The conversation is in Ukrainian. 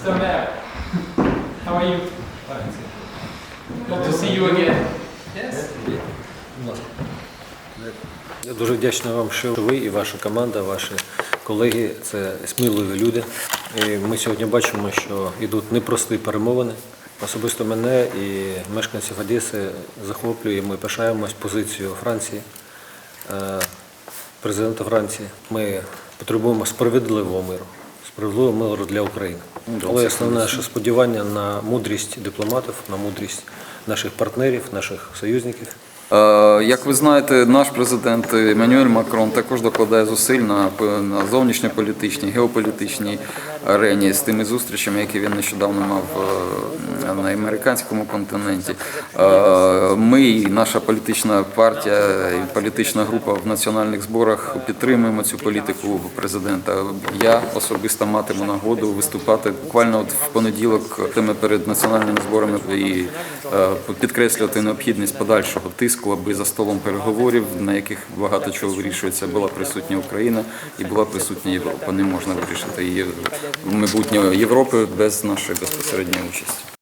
Mr. Mayor, how are you? Good to see you again. Yes. Я дуже вдячний вам, що ви і ваша команда, ваші колеги це сміливі люди. І ми сьогодні бачимо, що йдуть непрості перемовини. Особисто мене і мешканців Одеси захоплює. Ми пишаємось позицією Франції, е, президента Франції. Ми потребуємо справедливого миру, справедливого миру для України. Але основне наше сподівання на мудрість дипломатів, на мудрість наших партнерів, наших союзників. Е, Як ви знаєте, наш президент Еммануель Макрон також докладає зусиль на, на зовнішньополітичній, геополітичній арені з тими зустрічами, які він нещодавно мав е, американському континенті. Е, Ми, наша політична партія, і політична група в національних зборах підтримуємо цю політику президента. Я особисто матиму нагоду виступати буквально от в понеділок перед національними зборами і е, підкреслювати необхідність подальшого тиску, аби за столом переговорів, на яких багато чого вирішується, була присутня Україна і була присутня Європа. Не можна вирішити її майбутнє Європи без нашої безпосередньої участі.